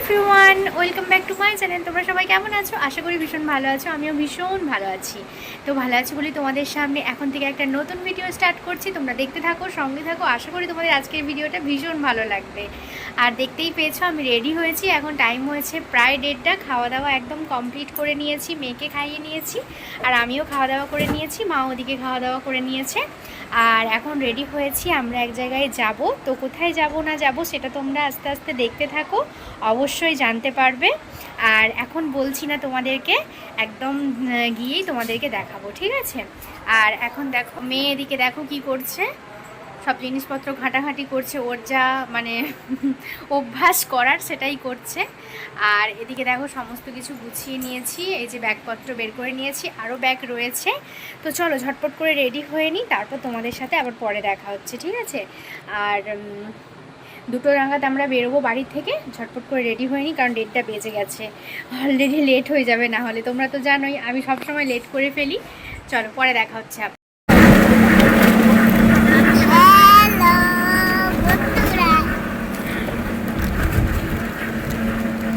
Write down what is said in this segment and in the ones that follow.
Everyone, welcome back to my channel. তোমরা সবাই কেমন আছো? আশা করি ভীষণ ভালো আছো। আমিও ভীষণ ভালো আছি। তো ভালো আছি বলি তোমাদের সামনে এখন থেকে একটা নতুন ভিডিও স্টার্ট করছি। তোমরা দেখতে থাকো, সঙ্গে থাকো। আশা করি তোমাদের আজকের ভিডিওটা ভীষণ ভালো লাগবে। আর দেখতেই পেয়েছ, আমি রেডি হয়েছি। এখন টাইম হয়েছে প্রায় দেড়টা। খাওয়া দাওয়া একদম কমপ্লিট করে নিয়েছি, মেয়েকে খাইয়ে নিয়েছি। আর আমিও খাওয়া দাওয়া করে নিয়েছি, মা ওদিকে খাওয়া দাওয়া করে নিয়েছে। আর এখন রেডি হয়েছি, আমরা এক জায়গায় যাব। তো কোথায় যাব না যাব, সেটা তোমরা আস্তে আস্তে দেখতে থাকো। অবশ্যই জানতে পারবে। আর এখন বলছি না তোমাদেরকে, একদম গিয়েই তোমাদেরকে দেখাবো, ঠিক আছে? আর এখন দেখো, মেয়ে এদিকে দেখো কি করছে। সব জিনিসপত্র ঘাঁটাঘাঁটি করছে, ওর যা মানে অভ্যাস করার সেটাই করছে। আর এদিকে দেখো, সমস্ত কিছু গুছিয়ে নিয়েছি, এই যে ব্যাগপত্র বের করে নিয়েছি, আরও ব্যাগ রয়েছে। তো চলো, ঝটপট করে রেডি হয়ে নিই, তারপর তোমাদের সাথে আবার পরে দেখা হচ্ছে, ঠিক আছে? আর দুটো নাগাদ আমরা বেরোবো বাড়ি থেকে। ঝটপট করে রেডি হয়ে নিই কারণ ডেটটা বেজে গেছে। অলরেডি লেট হয়ে যাবে, না হলে তোমরা তো জানোই, আমি সবসময় লেট করে ফেলি। চলো, পরে দেখা হচ্ছে আবার।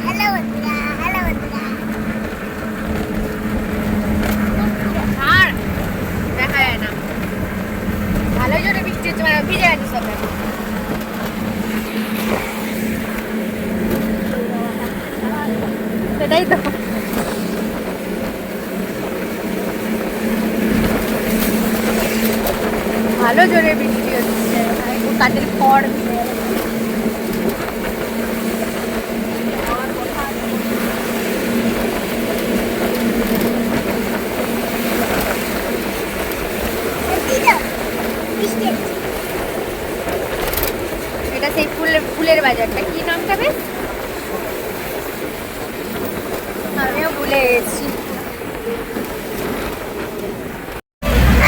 হ্যালো বন্ধুরা হ্যালো বন্ধুরা হ্যালো বন্ধুরা আর দেখা যায় না ভালোই জোরে বৃষ্টি হচ্ছে মানে ভিজে গেছে সব সেটাই তো ভালো জোরে বৃষ্টি হচ্ছে। কাঠের খড়। এটা সেই ফুলের ফুলের বাজারটা। কি নামটা বেশ? আমিও ভুলে গেছি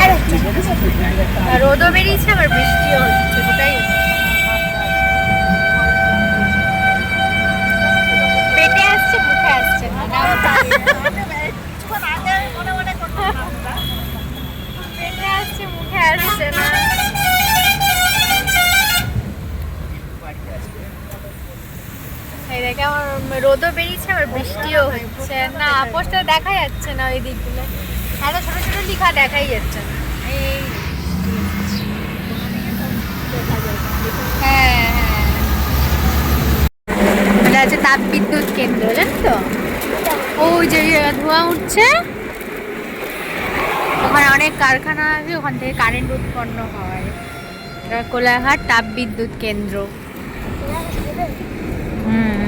আর হচ্ছে আর রোদও বেরিয়েছে, আবার বৃষ্টিও হচ্ছে দুটাই পেটে আসছে, মুখে আসছে মুখে আসছে না। এই আমার রোদও বেরিয়েছে, আবার বৃষ্টিও হচ্ছে। না পোস্টার দেখা যাচ্ছে না ওই দিকগুলো। এত ছোট ছোট লিখা দেখাই যাচ্ছে না। হ্যাঁ হ্যাঁ। এটা হচ্ছে তাপ কেন্দ্র, জানো তো? ওই যে ধোঁয়া উঠছে। ওখানে অনেক কারখানা আছে, ওখান থেকে কারেন্ট উৎপন্ন হয়। এটা কোলাঘাট তাপ বিদ্যুৎ কেন্দ্র। হুম।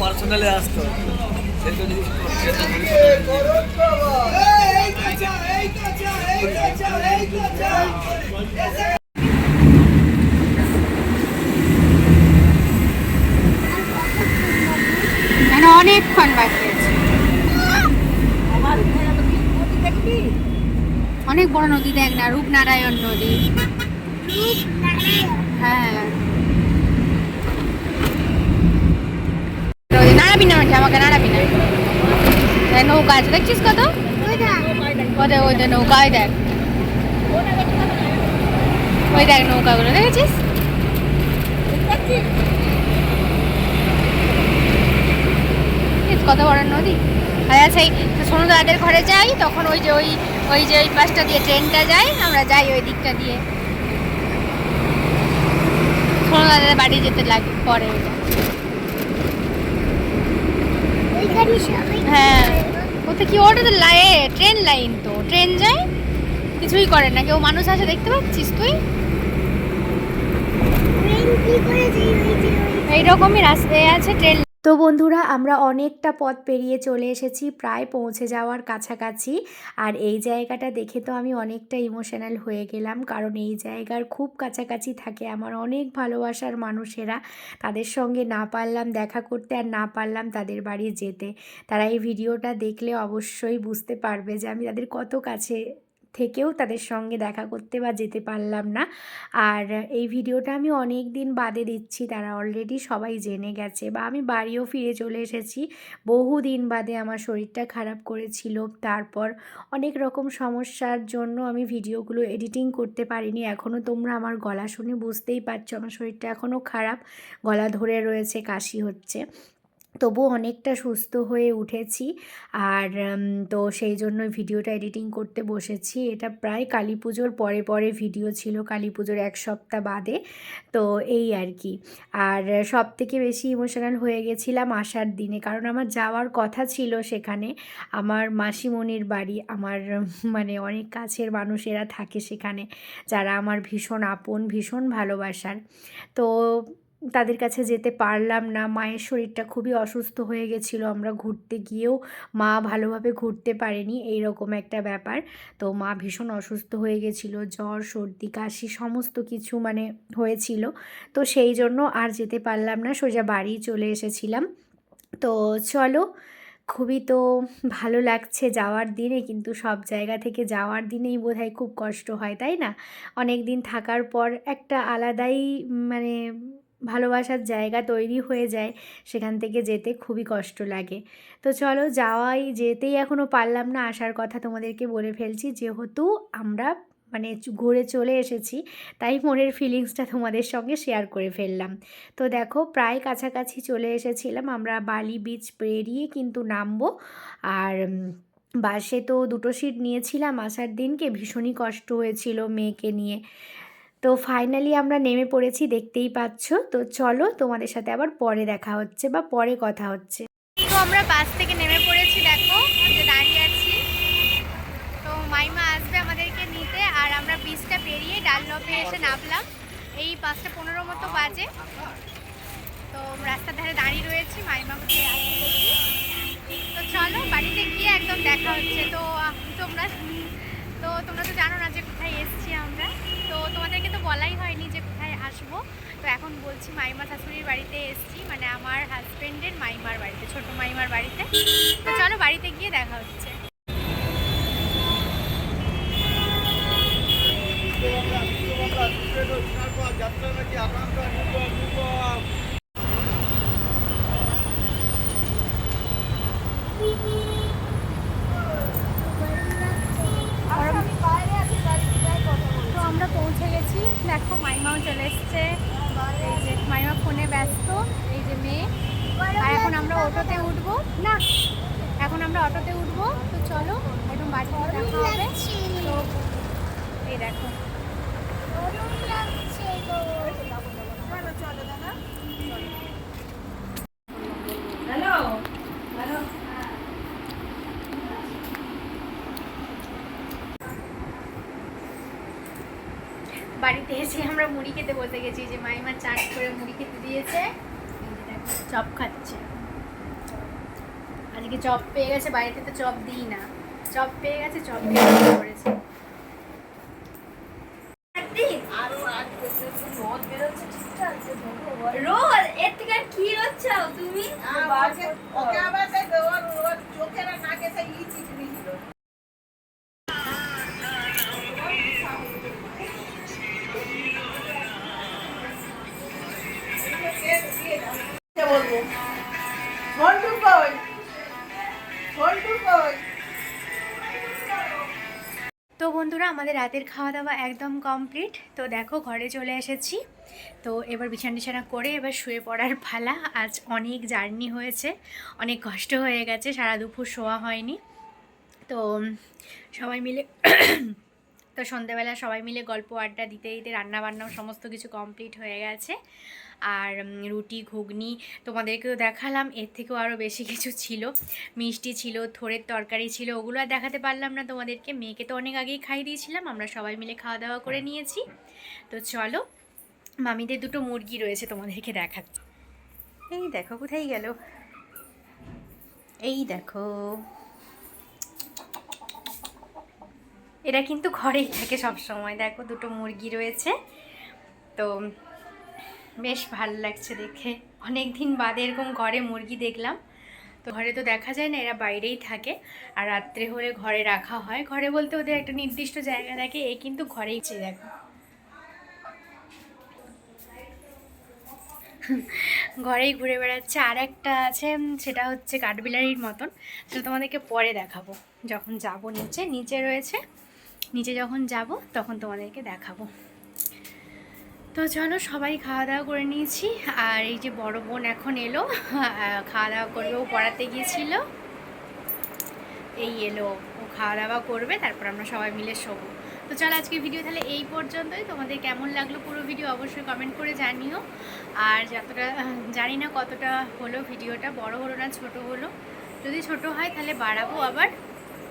পার্সোনালি আসতো। অনেকক্ষণ বাকি অনেক বড় নদী দেখ না, রূপনারায়ণ নদী। হ্যাঁ। নাড়াবি না আমাকে নাড়াবি না। নৌকা আছে। দেখছিস কত? কোথায় ওই যে নৌকা ওই দেখ। ওই দেখ নৌকাগুলো দেখেছিস? কত বড় নদী। আর আচ্ছা এই সোনুদাদের ঘরে যাই তখন ওই যে ওই ওই যে ওই পাশটা দিয়ে ট্রেনটা যায় আমরা যাই ওই দিকটা দিয়ে। সোনুদাদের বাড়ি যেতে লাগে পরে। ওইটা হ্যাঁ। ওতে কি ওটা তো লাই ট্রেন লাইন তো। ট্রেন যায় কিছুই করে না। কেউ মানুষ আছে দেখতে পাচ্ছিস তুই? এইরকমই রাস্তায় আছে ট্রেন তো বন্ধুরা, আমরা অনেকটা পথ পেরিয়ে চলে এসেছি, প্রায় পৌঁছে যাওয়ার কাছাকাছি। আর এই জায়গাটা দেখে তো আমি অনেকটা ইমোশনাল হয়ে গেলাম, কারণ এই জায়গার খুব কাছাকাছি থাকে আমার অনেক ভালোবাসার মানুষেরা। তাদের সঙ্গে না পারলাম দেখা করতে আর না পারলাম তাদের বাড়ি যেতে। তারা এই ভিডিওটা দেখলে অবশ্যই বুঝতে পারবে যে আমি তাদের কত কাছে থেকেও তাদের সঙ্গে দেখা করতে বা যেতে পারলাম না। আর এই ভিডিওটা আমি অনেক দিন বাদে দিচ্ছি, তারা অলরেডি সবাই জেনে গেছে বা আমি বাড়িও ফিরে চলে এসেছি। বহু দিন বাদে আমার শরীরটা খারাপ করেছিল, তারপর অনেক রকম সমস্যার জন্য আমি ভিডিওগুলো এডিটিং করতে পারিনি। এখনও তোমরা আমার গলা শুনে বুঝতেই পারছ, আমার শরীরটা এখনও খারাপ, গলা ধরে রয়েছে, কাশি হচ্ছে। তবু অনেকটা সুস্থ হয়ে উঠেছি। আর তো সেই জন্য ভিডিওটা এডিটিং করতে বসেছি। এটা প্রায় কালী পুজোর পরে পরে ভিডিও ছিল, কালী পুজোর এক সপ্তাহ বাদে। তো এই আর কি। আর সব থেকে বেশি ইমোশনাল হয়ে গেছিলাম আসার দিনে। কারণ আমার যাওয়ার কথা ছিল সেখানে। আমার মাসিমণির বাড়ি, আমার মানে অনেক কাছের মানুষেরা থাকে সেখানে। যারা আমার ভীষণ আপন, ভীষণ ভালোবাসার। তো তাদের কাছে যেতে পারলাম না। মায়ের শরীরটা খুবই অসুস্থ হয়ে গেছিল। আমরা ঘুরতে গিয়েও মা ভালোভাবে ঘুরতে পারেনি। এই রকম একটা ব্যাপার। তো মা ভীষণ অসুস্থ হয়ে গেছিল। জ্বর, সর্দি, কাশি সমস্ত কিছু মানে হয়েছিল। তো সেই জন্য আর যেতে পারলাম না। সোজা বাড়ি চলে এসেছিলাম। তো চলো, খুবই তো ভালো লাগছে যাওয়ার দিনে। কিন্তু সব জায়গা থেকে যাওয়ার দিনেই বোধহয় খুব কষ্ট হয়, তাই না? অনেক দিন থাকার পর একটা আলাদাই মানে ভালোবাসার জায়গা তৈরি হয়ে যায় সেখান থেকে যেতে খুবই কষ্ট লাগে। তো চলো যাওয়াই, যেতেই এখনও পারলাম না আসার কথা তোমাদেরকে বলে ফেলছি। যেহেতু আমরা মানে ঘুরে চলে এসেছি, তাই মনের ফিলিংসটা তোমাদের সঙ্গে শেয়ার করে ফেললাম। তো দেখো প্রায় কাছাকাছি চলে এসেছিলাম, আমরা বালি বিচ পেরিয়ে কিন্তু নামবো। আর বাসে তো দুটো সিট নিয়েছিলাম, আসার দিনকে ভীষণই কষ্ট হয়েছিল মেয়েকে নিয়ে। তো ফাইনালি আমরা নেমে পড়েছি, দেখতেই পাচ্ছ। তো চলো তোমাদের সাথে আবার পরে দেখা হচ্ছে বা পরে কথা হচ্ছে। আমরা বাস থেকে নেমে পড়েছি, দেখো দাঁড়িয়ে আছি। তো মাইমা আসবে আমাদেরকে নিতে আর আমরা বিচটা পেরিয়ে ডাল ডাললপে এসে নামলাম। এই পাঁচটা পনেরো মতো বাজে। তো রাস্তার ধারে দাঁড়িয়ে রয়েছি, মাইমা তো চলো বাড়িতে গিয়ে একদম দেখা হচ্ছে। তো তোমরা তো তোমরা তো জানো না যে কোথায় এসছি আমরা তো তোমাদেরকে তো বলাই হয়নি যে কোথায় আসব। তো এখন বলছি মাইমা শাশুড়ির বাড়িতে এসছি মানে আমার হাজব্যান্ডের মাইমার বাড়িতে, ছোট মাইমার বাড়িতে। তো চলো বাড়িতে গিয়ে দেখা হচ্ছে। তো আমরা পৌঁছে গেছি দেখো মাইমাও চলে এসছে এই যে মাইমা ফোনে ব্যস্ত এই যে মেয়ে আর এখন আমরা অটোতে উঠবো না এখন আমরা অটোতে উঠবো। তো চলো একদম বাড়িতে দেখা হবে। তো এই দেখো। বাড়িতে এসে আমরা মুড়ি খেতে বসে গেছি। যে মাইমা চাট করে মুড়ি খেতে দিয়েছে। দেখো, চপ খাচ্ছে। আজকে চপ পেয়ে গেছে বাড়িতে তো চপ দিই না। চপ পেয়ে গেছে চপ খেয়ে পড়েছে। রোজ? এর থেকে কি রোজ চাও তুমি? ওকে আবার বন্ধুরা, আমাদের রাতের খাওয়া দাওয়া একদম কমপ্লিট তো দেখো, ঘরে চলে এসেছি। তো এবার বিছানা টিছানা করে এবার শুয়ে পড়ার পালা। আজ অনেক জার্নি হয়েছে, অনেক কষ্ট হয়ে গেছে, সারা দুপুর শোয়া হয়নি। তো সবাই মিলে তো সন্ধেবেলা সবাই মিলে গল্প আড্ডা দিতে দিতে রান্নাবান্নাও সমস্ত কিছু কমপ্লিট হয়ে গেছে। আর রুটি ঘুগনি তোমাদেরকেও দেখালাম এর থেকেও আরও বেশি কিছু ছিল। মিষ্টি ছিল থোরের তরকারি ছিল ওগুলো আর দেখাতে পারলাম না তোমাদেরকে। মেয়েকে তো অনেক আগেই খাইয়ে দিয়েছিলাম আমরা সবাই মিলে খাওয়া দাওয়া করে নিয়েছি। তো চলো মামিদের দুটো মুরগি রয়েছে তোমাদেরকে দেখাচ্ছি। এই দেখো কোথায় গেল? এই দেখো। এরা কিন্তু ঘরেই থাকে সব সময় দেখো দুটো মুরগি রয়েছে। তো বেশ ভালো লাগছে দেখে। অনেক দিন বাদে এরকম ঘরে মুরগি দেখলাম। তো ঘরে তো দেখা যায় না, এরা বাইরেই থাকে। আর রাত্রে হলে ঘরে রাখা হয়। ঘরে বলতে ওদের একটা নির্দিষ্ট জায়গা থাকে, এ কিন্তু ঘরেই চেয়ে দেখো। ঘরেই ঘুরে বেড়াচ্ছে। আর একটা আছে সেটা হচ্ছে কাঠবিলারির মতন। সেটা তোমাদেরকে পরে দেখাবো। যখন যাব নিচে নিচে রয়েছে। নিচে যখন যাব, তখন তোমাদেরকে দেখাবো। তো চলো সবাই খাওয়া দাওয়া করে নিয়েছি। আর এই যে বড় বোন এখন এলো খাওয়া দাওয়া করবে, ও পড়াতে গিয়েছিল। এই এলো, ও খাওয়া দাওয়া করবে, তারপর আমরা সবাই মিলে শোবো। তো চলো আজকে ভিডিও তাহলে এই পর্যন্তই। তোমাদের কেমন লাগল পুরো ভিডিও অবশ্যই কমেন্ট করে জানিও। আর যতটা, জানি না কতটা হলো ভিডিওটা বড় হলো না ছোট হলো। যদি ছোট হয় তাহলে বাড়াবো আবার।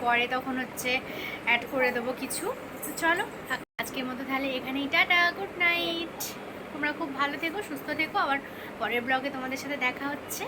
পরে তখন হচ্ছে অ্যাড করে দেবো কিছু। তো চলো, আজকের মতো তাহলে এখানেই টাটা গুড নাইট তোমরা খুব ভালো থেকো, সুস্থ থেকো। আবার পরের ব্লগে তোমাদের সাথে দেখা হচ্ছে।